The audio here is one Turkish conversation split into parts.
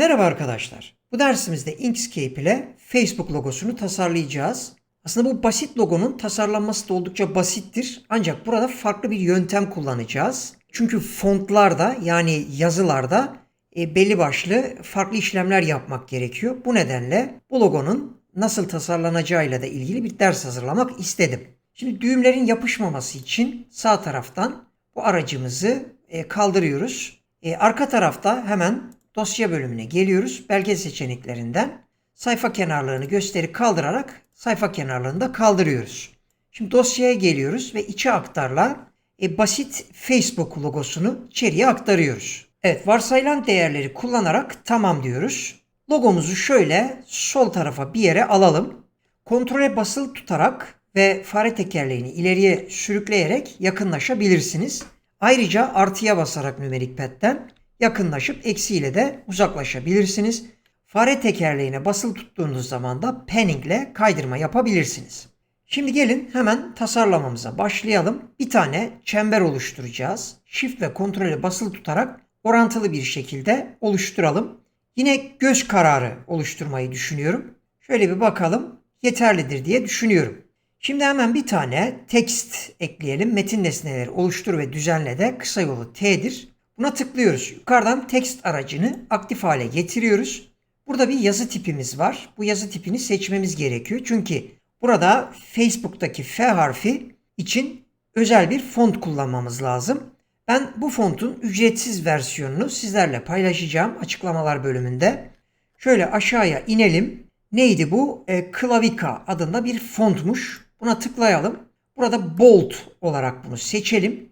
Merhaba arkadaşlar. Bu dersimizde Inkscape ile Facebook logosunu tasarlayacağız. Aslında bu basit logonun tasarlanması da oldukça basittir. Ancak burada farklı bir yöntem kullanacağız. Çünkü fontlarda yani yazılarda e, belli başlı farklı işlemler yapmak gerekiyor. Bu nedenle bu logonun nasıl tasarlanacağıyla da ilgili bir ders hazırlamak istedim. Şimdi düğümlerin yapışmaması için sağ taraftan bu aracımızı e, kaldırıyoruz. E, arka tarafta hemen dosya bölümüne geliyoruz. Belge seçeneklerinden sayfa kenarlarını gösteri kaldırarak sayfa kenarlarını da kaldırıyoruz. Şimdi dosyaya geliyoruz ve içe aktarla e, basit Facebook logosunu içeriye aktarıyoruz. Evet varsayılan değerleri kullanarak tamam diyoruz. Logomuzu şöyle sol tarafa bir yere alalım. Kontrole basılı tutarak ve fare tekerleğini ileriye sürükleyerek yakınlaşabilirsiniz. Ayrıca artıya basarak nümerik pad'den yakınlaşıp eksiyle de uzaklaşabilirsiniz. Fare tekerleğine basılı tuttuğunuz zaman da panning ile kaydırma yapabilirsiniz. Şimdi gelin hemen tasarlamamıza başlayalım. Bir tane çember oluşturacağız. Shift ve kontrole basılı tutarak orantılı bir şekilde oluşturalım. Yine göz kararı oluşturmayı düşünüyorum. Şöyle bir bakalım yeterlidir diye düşünüyorum. Şimdi hemen bir tane text ekleyelim. Metin nesneleri oluştur ve düzenle de kısa yolu T'dir. Buna tıklıyoruz. Yukarıdan text aracını aktif hale getiriyoruz. Burada bir yazı tipimiz var. Bu yazı tipini seçmemiz gerekiyor. Çünkü burada Facebook'taki F harfi için özel bir font kullanmamız lazım. Ben bu fontun ücretsiz versiyonunu sizlerle paylaşacağım açıklamalar bölümünde. Şöyle aşağıya inelim. Neydi bu? E, Klavika adında bir fontmuş. Buna tıklayalım. Burada bold olarak bunu seçelim.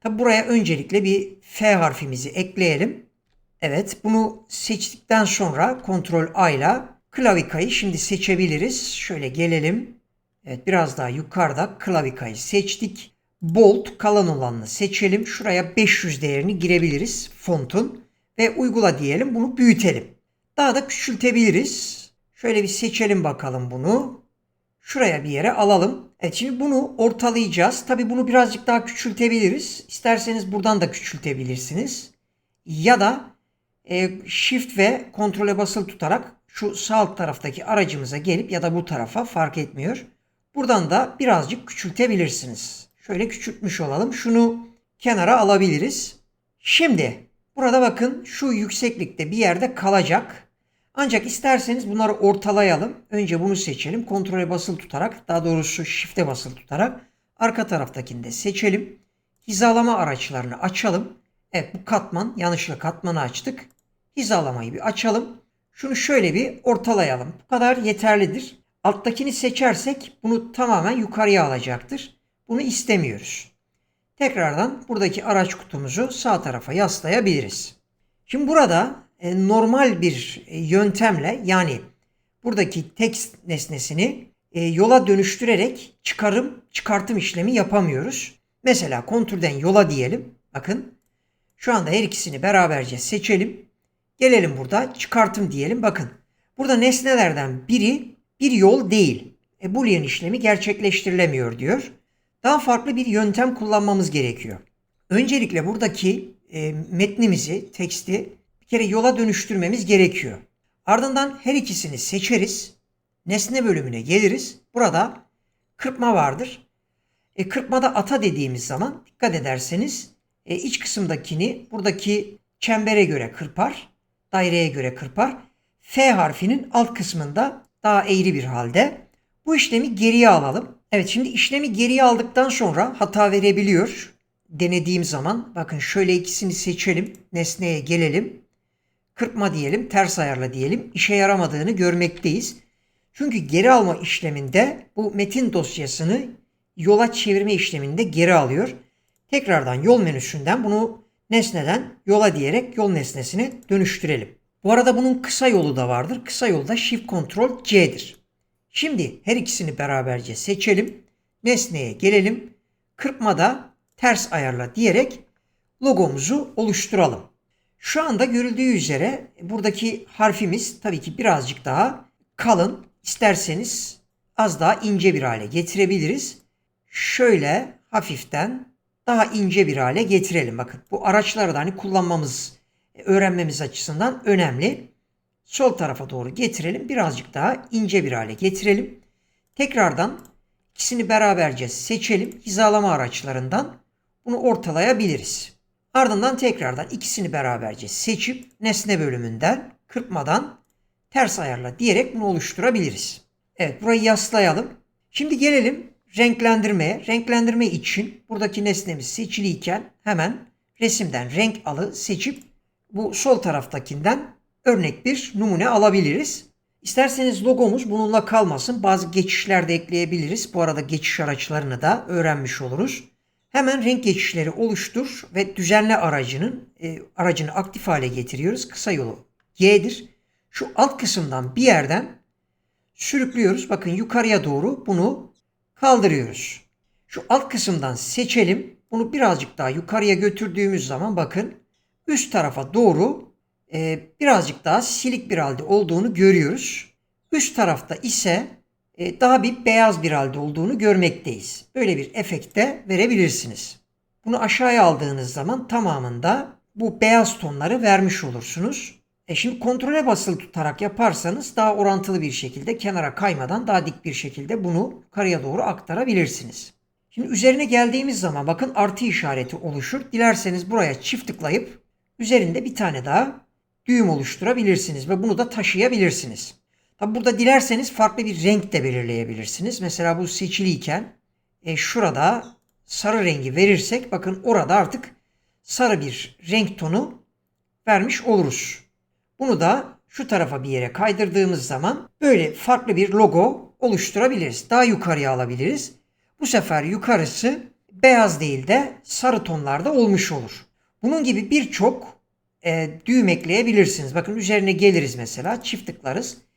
Tabi buraya öncelikle bir F harfimizi ekleyelim. Evet bunu seçtikten sonra Ctrl A ile klavikayı şimdi seçebiliriz. Şöyle gelelim. Evet biraz daha yukarıda klavikayı seçtik. Bold kalan olanını seçelim. Şuraya 500 değerini girebiliriz fontun. Ve uygula diyelim bunu büyütelim. Daha da küçültebiliriz. Şöyle bir seçelim bakalım bunu. Şuraya bir yere alalım. Evet şimdi bunu ortalayacağız. Tabi bunu birazcık daha küçültebiliriz. İsterseniz buradan da küçültebilirsiniz. Ya da e, Shift ve kontrole basılı tutarak şu sağ alt taraftaki aracımıza gelip ya da bu tarafa fark etmiyor. Buradan da birazcık küçültebilirsiniz. Şöyle küçültmüş olalım. Şunu kenara alabiliriz. Şimdi burada bakın şu yükseklikte bir yerde kalacak. Ancak isterseniz bunları ortalayalım. Önce bunu seçelim. Kontrole basılı tutarak daha doğrusu shift'e basılı tutarak arka taraftakini de seçelim. Hizalama araçlarını açalım. Evet bu katman yanlışlıkla katmanı açtık. Hizalamayı bir açalım. Şunu şöyle bir ortalayalım. Bu kadar yeterlidir. Alttakini seçersek bunu tamamen yukarıya alacaktır. Bunu istemiyoruz. Tekrardan buradaki araç kutumuzu sağ tarafa yaslayabiliriz. Şimdi burada normal bir e, yöntemle yani buradaki text nesnesini e, yola dönüştürerek çıkarım çıkartım işlemi yapamıyoruz. Mesela kontürden yola diyelim. Bakın şu anda her ikisini beraberce seçelim. Gelelim burada çıkartım diyelim. Bakın burada nesnelerden biri bir yol değil. E, Boolean işlemi gerçekleştirilemiyor diyor. Daha farklı bir yöntem kullanmamız gerekiyor. Öncelikle buradaki e, metnimizi, teksti kere yola dönüştürmemiz gerekiyor. Ardından her ikisini seçeriz. Nesne bölümüne geliriz. Burada kırpma vardır. E, kırpmada ata dediğimiz zaman dikkat ederseniz e, iç kısımdakini buradaki çembere göre kırpar. Daireye göre kırpar. F harfinin alt kısmında daha eğri bir halde. Bu işlemi geriye alalım. Evet şimdi işlemi geriye aldıktan sonra hata verebiliyor. Denediğim zaman bakın şöyle ikisini seçelim. Nesneye gelelim. Kırpma diyelim, ters ayarla diyelim. İşe yaramadığını görmekteyiz. Çünkü geri alma işleminde bu metin dosyasını yola çevirme işleminde geri alıyor. Tekrardan yol menüsünden bunu nesneden yola diyerek yol nesnesine dönüştürelim. Bu arada bunun kısa yolu da vardır. Kısa yolu da Shift Ctrl C'dir. Şimdi her ikisini beraberce seçelim. Nesneye gelelim. Kırpmada ters ayarla diyerek logomuzu oluşturalım. Şu anda görüldüğü üzere buradaki harfimiz tabii ki birazcık daha kalın. İsterseniz az daha ince bir hale getirebiliriz. Şöyle hafiften daha ince bir hale getirelim. Bakın bu araçları da hani kullanmamız, öğrenmemiz açısından önemli. sol tarafa doğru getirelim. Birazcık daha ince bir hale getirelim. Tekrardan ikisini beraberce seçelim. Hizalama araçlarından bunu ortalayabiliriz. Ardından tekrardan ikisini beraberce seçip nesne bölümünden kırpmadan ters ayarla diyerek bunu oluşturabiliriz. Evet burayı yaslayalım. Şimdi gelelim renklendirmeye. Renklendirme için buradaki nesnemiz seçiliyken hemen resimden renk alı seçip bu sol taraftakinden örnek bir numune alabiliriz. İsterseniz logomuz bununla kalmasın. Bazı geçişler de ekleyebiliriz. Bu arada geçiş araçlarını da öğrenmiş oluruz. Hemen renk geçişleri oluştur ve düzenle aracının e, aracını aktif hale getiriyoruz. Kısa yolu G'dir. Şu alt kısımdan bir yerden sürüklüyoruz. Bakın yukarıya doğru bunu kaldırıyoruz. Şu alt kısımdan seçelim. Bunu birazcık daha yukarıya götürdüğümüz zaman bakın üst tarafa doğru e, birazcık daha silik bir halde olduğunu görüyoruz. Üst tarafta ise daha bir beyaz bir halde olduğunu görmekteyiz. Böyle bir efekt de verebilirsiniz. Bunu aşağıya aldığınız zaman tamamında bu beyaz tonları vermiş olursunuz. E şimdi kontrole basılı tutarak yaparsanız daha orantılı bir şekilde kenara kaymadan daha dik bir şekilde bunu yukarıya doğru aktarabilirsiniz. Şimdi üzerine geldiğimiz zaman bakın artı işareti oluşur. Dilerseniz buraya çift tıklayıp üzerinde bir tane daha düğüm oluşturabilirsiniz ve bunu da taşıyabilirsiniz. Tabi burada dilerseniz farklı bir renk de belirleyebilirsiniz. Mesela bu seçiliyken e, şurada sarı rengi verirsek bakın orada artık sarı bir renk tonu vermiş oluruz. Bunu da şu tarafa bir yere kaydırdığımız zaman böyle farklı bir logo oluşturabiliriz. Daha yukarıya alabiliriz. Bu sefer yukarısı beyaz değil de sarı tonlarda olmuş olur. Bunun gibi birçok e, düğüm ekleyebilirsiniz. Bakın üzerine geliriz mesela çift tıklarız.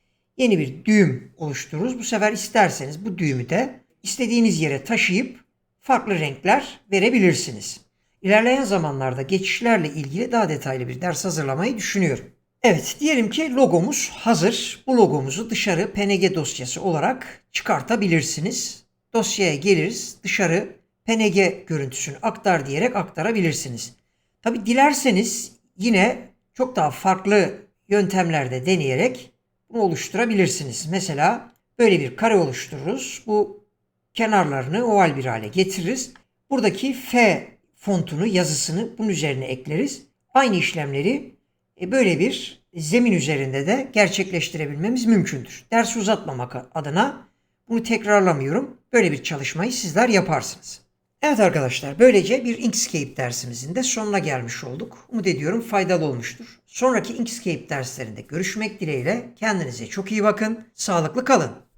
Yeni bir düğüm oluştururuz. Bu sefer isterseniz bu düğümü de istediğiniz yere taşıyıp farklı renkler verebilirsiniz. İlerleyen zamanlarda geçişlerle ilgili daha detaylı bir ders hazırlamayı düşünüyorum. Evet, diyelim ki logomuz hazır. Bu logomuzu dışarı PNG dosyası olarak çıkartabilirsiniz. Dosyaya geliriz, dışarı PNG görüntüsünü aktar diyerek aktarabilirsiniz. Tabi dilerseniz yine çok daha farklı yöntemlerde deneyerek bunu oluşturabilirsiniz. Mesela böyle bir kare oluştururuz. Bu kenarlarını oval bir hale getiririz. Buradaki F fontunu, yazısını bunun üzerine ekleriz. Aynı işlemleri e, böyle bir zemin üzerinde de gerçekleştirebilmemiz mümkündür. Dersi uzatmamak adına bunu tekrarlamıyorum. Böyle bir çalışmayı sizler yaparsınız. Evet arkadaşlar böylece bir Inkscape dersimizin de sonuna gelmiş olduk. Umut ediyorum faydalı olmuştur. Sonraki Inkscape derslerinde görüşmek dileğiyle kendinize çok iyi bakın. Sağlıklı kalın.